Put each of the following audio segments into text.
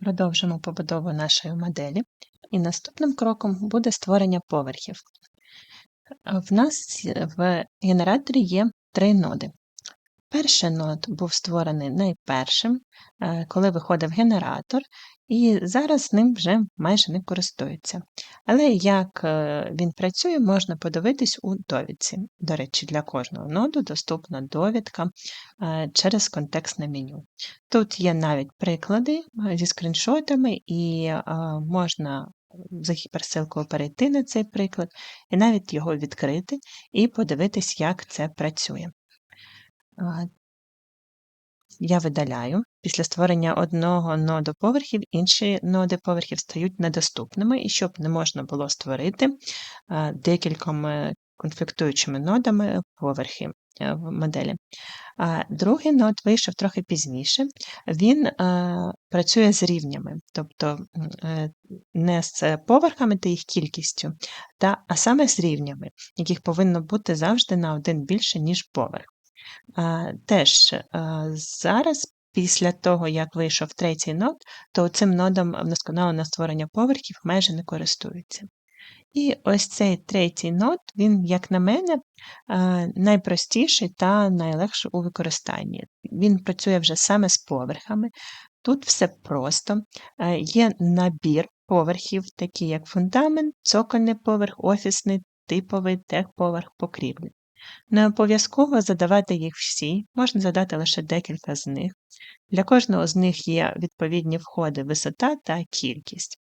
Продовжимо побудову нашої моделі, і наступним кроком буде створення поверхів. В нас в генераторі є три ноди. Перший нод був створений найпершим, е, коли виходив генератор, і зараз ним вже майже не користуються. Але як е, він працює, можна подивитись у довідці. До речі, для кожного ноду доступна довідка е, через контекстне меню. Тут є навіть приклади зі скріншотами, і можна за гіперсилкою перейти на цей приклад, і навіть його відкрити і подивитись, як це працює. Я видаляю. Після створення одного ноду поверхів, інші ноди поверхів стають недоступними, і щоб не можна було створити декількома конфліктуючими нодами поверхи е, в моделі. Другий нод вийшов трохи пізніше. Він працює з рівнями, тобто е, не з поверхами та їх кількістю, а саме з рівнями, яких повинно бути завжди на один більше, ніж поверх. Теж зараз, після того, як вийшов третій нод, то цим нодом вдосконаленого створення поверхів майже не користуються. І ось цей третій нод, він, як на мене, найпростіший та найлегший у використанні. Він працює вже саме з поверхами. Тут все просто, є набір поверхів, такі як фундамент, цокольний поверх, офісний, типовий техповерх покрівлі. Не обов'язково задавати їх всі, можна задати лише декілька з них. Для кожного з них є відповідні входи, висота та кількість.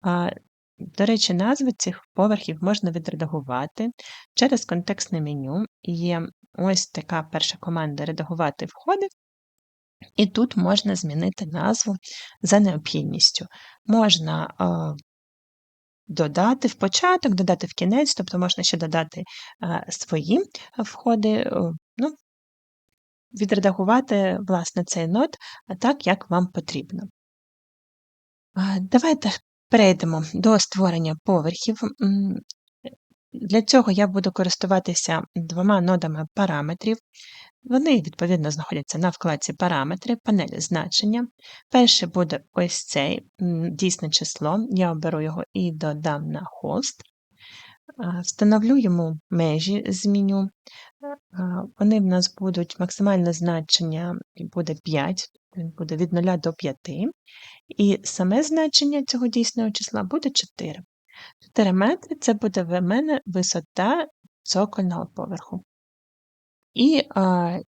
А, До речі, назви цих поверхів можна відредагувати через контекстне меню. Є ось така перша команда редагувати входи. І тут можна змінити назву за необхідністю. Можна додати в початок, додати в кінець, тобто можна ще додати свої входи, ну, відредагувати, власне, цей нот так, як вам потрібно. Давайте перейдемо до створення поверхів. Для цього я буду користуватися двома нодами параметрів. Вони, відповідно, знаходяться на вкладці Параметри, панелі значення. Перше буде ось цей дійсне число, я оберу його і додам на хост. Встановлю йому межі зміню. Вони в нас будуть максимальне значення буде 5, він буде від 0 до 5. І саме значення цього дійсного числа буде 4. 4 метри це буде в мене висота цокольного поверху. І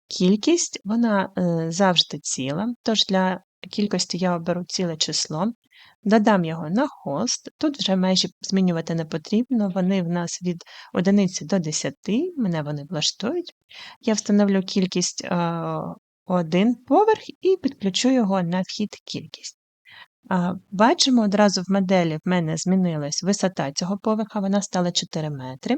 кількість вона е, завжди ціла, тож для кількості я оберу ціле число, додам його на хост. Тут вже межі змінювати не потрібно, вони в нас від 1 до 10, мене вони влаштують. Я встановлю кількість один поверх і підключу його на вхід кількість. Бачимо, одразу в моделі в мене змінилась висота цього поверха, вона стала 4 метри.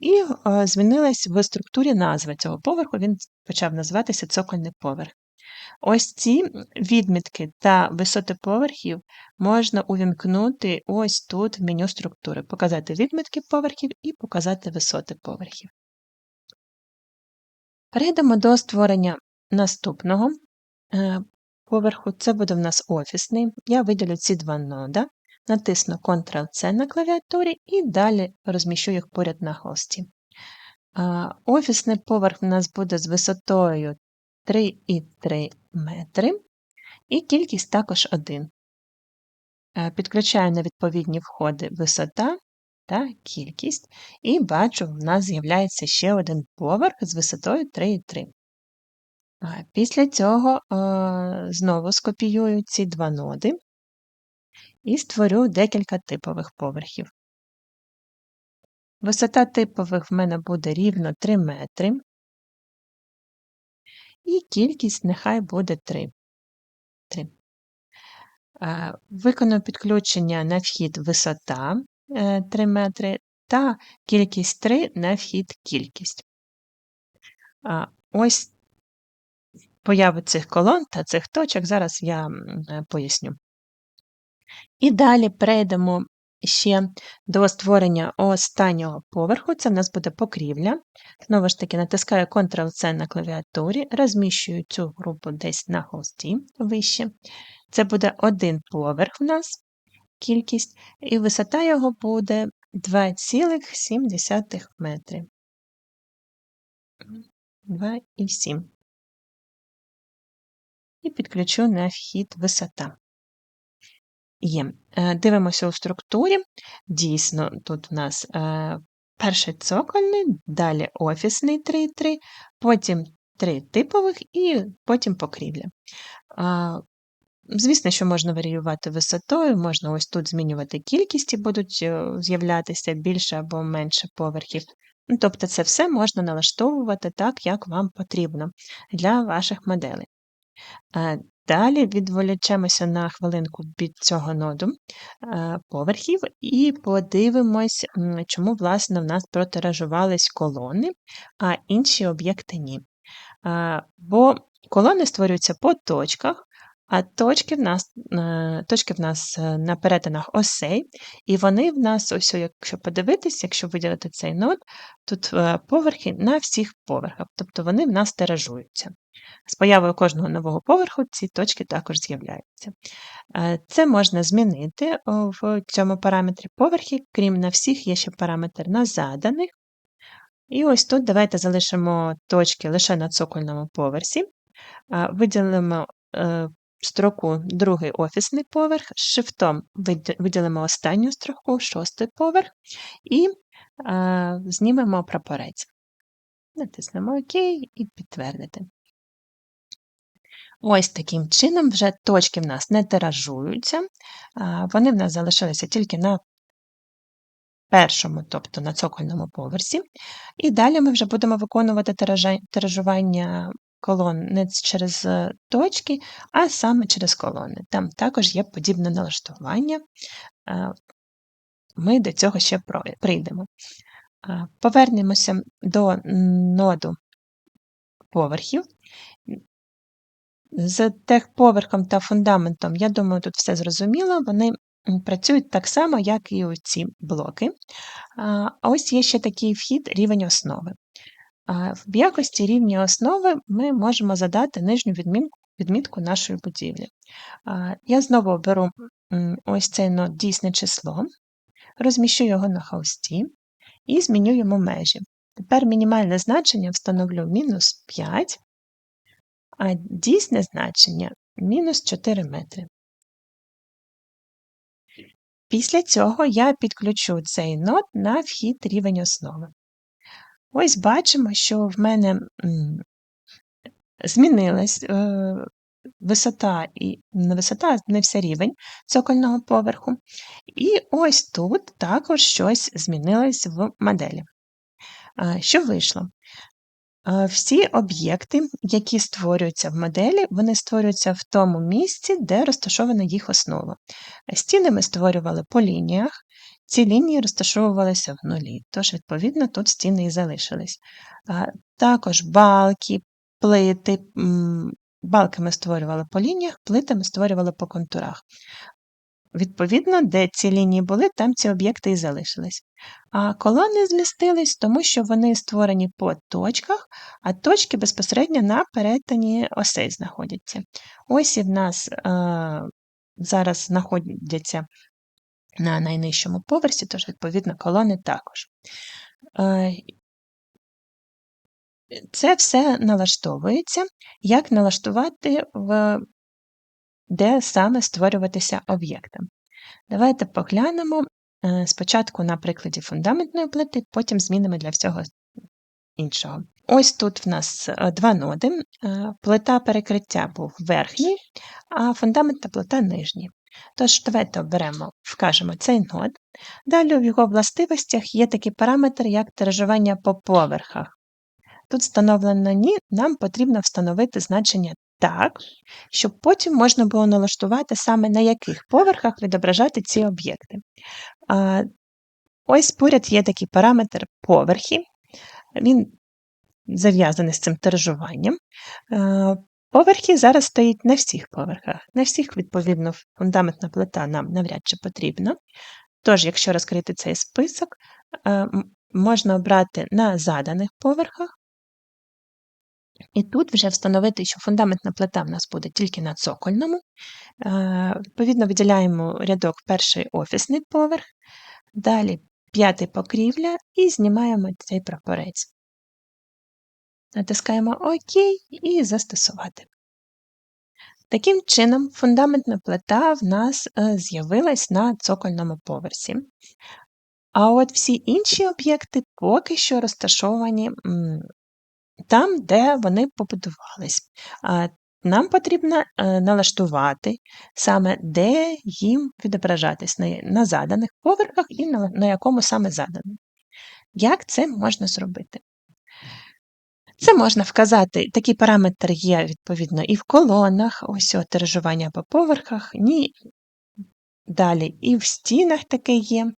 І е, змінилась в структурі назва цього поверху, він почав називатися цокольний поверх. Ось ці відмітки та висоти поверхів можна увімкнути ось тут в меню структури, показати відмітки поверхів і показати висоти поверхів. Перейдемо до створення наступного е, поверху. Це буде в нас офісний. Я виділю ці два нода натисну Ctrl-C на клавіатурі і далі розміщу їх поряд на хості. Офісний поверх у нас буде з висотою 3,3 метри, і кількість також 1. Підключаю на відповідні входи висота та кількість, і бачу, в нас з'являється ще один поверх з висотою 3,3. Після цього знову скопіюю ці два ноди і створю декілька типових поверхів. Висота типових в мене буде рівно 3 метри, і кількість нехай буде 3. 3. Виконую підключення на вхід висота 3 е, метри та кількість 3 на вхід кількість. Ось появу цих колон та цих точок зараз я е, поясню. І далі перейдемо ще до створення останнього поверху. Це в нас буде покрівля. Знову ж таки, натискаю Ctrl-C на клавіатурі, розміщую цю групу десь на холсті вище. Це буде один поверх в нас кількість, і висота його буде 2,7 метри. 2,7. І підключу на вхід висота. Є. Е, дивимося у структурі. Дійсно, тут в нас е, перший цокольний, далі офісний 3,3, потім три типових і потім покрівля. Звісно, що можна варіювати висотою, можна ось тут змінювати кількість і будуть е, з'являтися більше або менше поверхів. Ну, тобто це все можна налаштовувати так, як вам потрібно для ваших моделей. Е, далі відволічемося на хвилинку від цього ноду е, поверхів і подивимось, чому, власне, в нас протиражувались колони, а інші об'єкти ні. Бо колони створюються по точках, а точки в нас е, точки в нас е, на перетинах осей, і вони в нас, ось, якщо подивитися, якщо виділити цей нод, тут е, поверхи на всіх поверхах, тобто вони в нас тиражуються. З появою кожного нового поверху ці точки також з'являються. Це можна змінити в цьому параметрі поверхи, крім на всіх, є ще параметр на заданих. І ось тут давайте залишимо точки лише на цокольному поверсі, виділимо строку другий офісний поверх, з шифтом виділимо останню строку, шостий поверх, і а, знімемо прапорець. Натиснемо ОК і підтвердити. Ось таким чином вже точки в нас не тиражуються, вони в нас залишилися тільки на першому, тобто на цокольному поверсі. І далі ми вже будемо виконувати тиражування колон не через е, точки, а саме через колони. Там також є подібне налаштування, е, ми до цього ще прийдемо. Е, повернемося до ноду поверхів. З техповерхом та фундаментом, я думаю, тут все зрозуміло, вони працюють так само, як і ці блоки. Ось є ще такий вхід рівень основи. В якості рівня основи ми можемо задати нижню відмінку, відмітку нашої будівлі. Я знову беру ось цей нот дійсне число, розміщу його на холсті і зміню йому межі. Тепер мінімальне значення встановлю мінус 5, а дійсне значення мінус 4 метри. Після цього я підключу цей нот на вхід рівень основи. Ось бачимо, що в мене змінилась е, висота і не висота, не все рівень цокольного поверху. І ось тут також щось змінилось в моделі. Що вийшло? Всі об'єкти, які створюються в моделі, вони створюються в тому місці, де розташована їх основа. Стіни ми створювали по лініях, ці лінії розташовувалися в нулі, тож, відповідно, тут стіни і залишились. Також балки, плити, балки ми створювали по лініях, плити ми створювали по контурах. Відповідно, де ці лінії були, там ці об'єкти і залишились. А колони змістились, тому що вони створені по точках, а точки безпосередньо на перетині осей знаходяться. Ось і в нас е, зараз знаходяться на найнижчому поверсі, тож, відповідно, колони також. Е, це все налаштовується, як налаштувати, в, де саме створюватися об'єктом. Давайте поглянемо е, спочатку на прикладі фундаментної плити, потім змінимо для всього іншого. Ось тут в нас е, два ноди. Плита перекриття був верхній, а фундаментна плита нижній. Тож, давайте оберемо, вкажемо цей нод. Далі в його властивостях є такий параметр, як тиражування по поверхах. Тут встановлено ні, нам потрібно встановити значення так, щоб потім можна було налаштувати саме на яких поверхах відображати ці об'єкти. Ось поряд є такий параметр поверхи, він зав'язаний з цим тиражуванням. Поверхи зараз стоїть на всіх поверхах. На всіх, відповідно, фундаментна плита нам навряд чи потрібна. Тож, якщо розкрити цей список, е, можна обрати на заданих поверхах І тут вже встановити, що фундаментна плита в нас буде тільки на цокольному. Е, відповідно, виділяємо рядок перший офісний поверх, далі п'ятий покрівля і знімаємо цей прапорець. Натискаємо ОК і застосувати. Таким чином, фундаментна плита в нас е, з'явилась на цокольному поверсі. А от всі інші об'єкти поки що розташовані там, де вони побудувались. Нам потрібно е, налаштувати саме, де їм відображатись на заданих поверхах і на якому саме задано. Як це можна зробити? Це можна вказати, такий параметр є, відповідно, і в колонах, ось тиражування по поверхах, ні. Далі і в стінах таке є,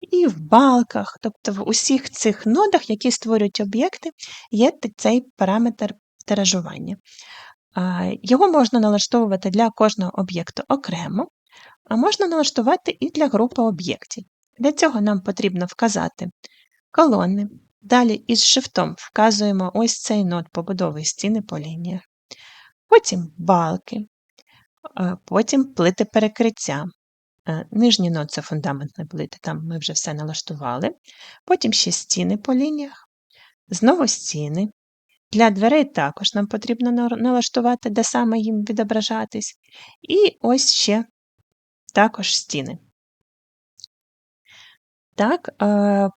і в балках, тобто в усіх цих нодах, які створюють об'єкти, є цей параметр тиражування. Його можна налаштовувати для кожного об'єкту окремо, а можна налаштувати і для групи об'єктів. Для цього нам потрібно вказати колони. Далі із шифтом вказуємо ось цей нод побудови стіни по лініях, потім балки, потім плити перекриття. Е, нижній нод це фундаментні плити, там ми вже все налаштували. Потім ще стіни по лініях, знову стіни. Для дверей також нам потрібно налаштувати, де саме їм відображатись. І ось ще також стіни. Так, е,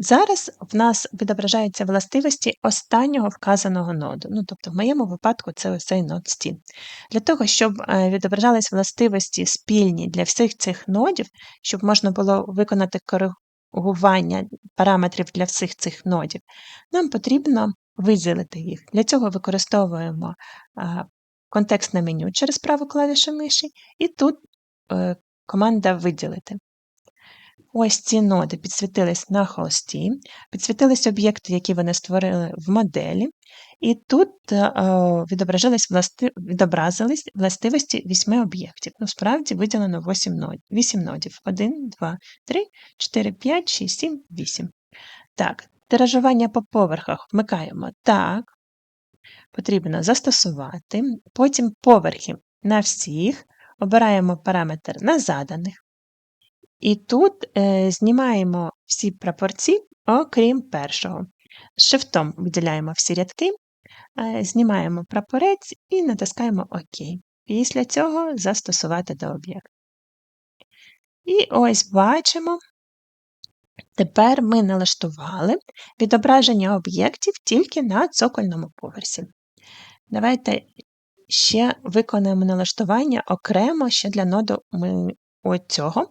Зараз в нас відображаються властивості останнього вказаного ноду. Ну, Тобто, в моєму випадку це ось цей нод стін. Для того, щоб е, відображались властивості спільні для всіх цих нодів, щоб можна було виконати коригування параметрів для всіх цих нодів, нам потрібно виділити їх. Для цього використовуємо контекстне меню через праву клавішу миші, і тут е, команда виділити. Ось ці ноди підсвітились на холсті, підсвітились об'єкти, які вони створили в моделі, і тут е, відобразились власти... відобразились властивості вісьми об'єктів. Ну, справді виділено 8 нодів. 8 нодів. 1, 2, 3, 4, 5, 6, 7, 8. Так, тиражування по поверхах вмикаємо так. Потрібно застосувати. Потім поверхи на всіх. Обираємо параметр на заданих. І тут е, знімаємо всі прапорці, окрім першого. Шифтом виділяємо всі рядки, е, знімаємо прапорець і натискаємо ОК. Після цього застосувати до об'єкту. І ось бачимо, тепер ми налаштували відображення об'єктів тільки на цокольному поверсі. Давайте ще виконаємо налаштування окремо ще для ноду оцього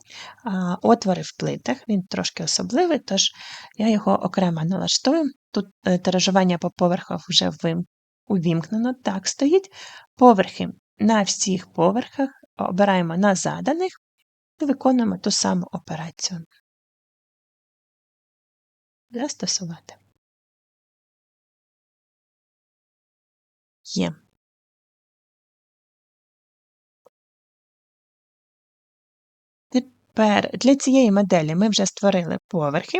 отвори в плитах, він трошки особливий, тож я його окремо налаштую. Тут е, тиражування по поверхах вже увімкнено, так стоїть. Поверхи на всіх поверхах обираємо на заданих і виконуємо ту саму операцію. Застосувати. Є. Тепер для цієї моделі ми вже створили поверхи,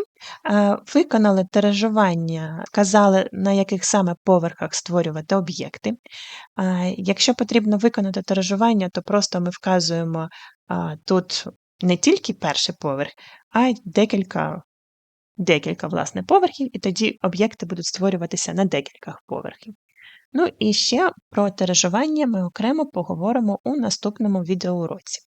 виконали тиражування, казали, на яких саме поверхах створювати об'єкти. Якщо потрібно виконати тиражування, то просто ми вказуємо тут не тільки перший поверх, а й декілька декілька власне, поверхів, і тоді об'єкти будуть створюватися на декількох поверхів. Ну і ще про тиражування ми окремо поговоримо у наступному відеоуроці.